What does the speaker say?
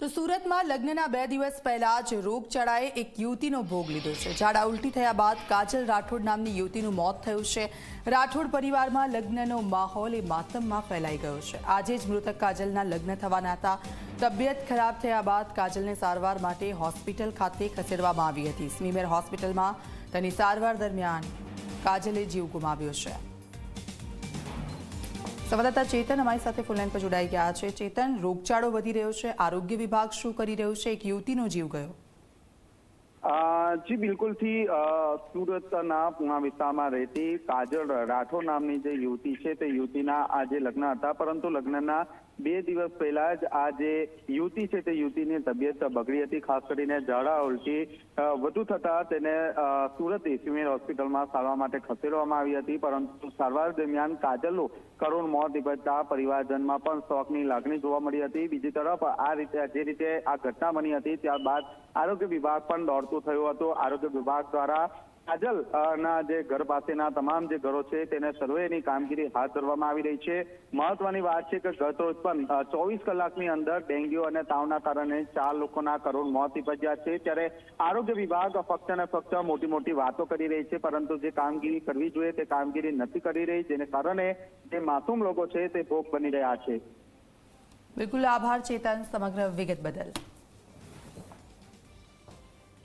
તો સુરતમાં લગ્નના બે દિવસ પહેલા જ રોગચાળાએ એક યુવતીનો ભોગ લીધો છે. ઝાડા ઉલટી થયા બાદ કાજલ રાઠોડ નામની યુવતીનું મોત થયું છે. રાઠોડ પરિવારમાં લગ્નનો માહોલ એ માતમમાં ફેલાઈ ગયો છે. આજે જ મૃતક કાજલના લગ્ન થવાના હતા. તબિયત ખરાબ થયા બાદ કાજલને સારવાર માટે હોસ્પિટલ ખાતે ખસેડવામાં આવી હતી. સ્મીમેર હોસ્પિટલમાં તેની સારવાર દરમિયાન કાજલે જીવ ગુમાવ્યો છે. સંવાદદાતા ચેતન અમારી સાથે ફૂલલાઈન પર જોડાઈ ગયા છે. ચેતન, રોગચાળો વધી રહ્યો છે. આરોગ્ય વિભાગ શું કરી રહ્યું છે? એક યુવતીનો જીવ ગયો. જી, બિલકુલથી સુરતના વિસ્તારમાં રહેતી કાજલ રાઠોડ નામની જે યુવતી છે, તે યુવતીના આજે લગ્ન હતા, પરંતુ લગ્નના બે દિવસ પહેલા જ આ જે યુવતી છે, તે યુવતીની તબિયત બગડી હતી. ખાસ કરીને ઝાડા ઉલટી વધુ થતા તેને સુરત એસીમેર હોસ્પિટલમાં સારવાર માટે ખસેડવામાં આવી હતી, પરંતુ સારવાર દરમિયાન કાજલનું કરુણ મોત નિપજતા પરિવારજનમાં પણ શોકની લાગણી જોવા મળી હતી. બીજી તરફ આ રીતે, જે રીતે આ ઘટના બની હતી, ત્યારબાદ આરોગ્ય વિભાગ પણ દોડતું થયું હતો. આરોગ્ય વિભાગ દ્વારા કાજલ ના જે ઘર પાસેના તમામ જે ઘરો છે તેને સર્વેની કામગીરી હાથ ધરવામાં આવી રહી છે. મહત્વની વાત છે કે ગત રોજ ચોવીસ કલાકની અંદર ડેન્ગ્યુ અને તાવના કારણે ચાર લોકોના કરોડ મોત નિપજ્યા છે. ત્યારે આરોગ્ય વિભાગ ફક્ત ને ફક્ત મોટી મોટી વાતો કરી રહી છે, પરંતુ જે કામગીરી કરવી જોઈએ તે કામગીરી નથી કરી રહી. જેને કારણે જે માસૂમ લોકો છે તે ભોગ બની રહ્યા છે. બિલકુલ આભાર, ચેતન, સમગ્ર વિગત બદલ.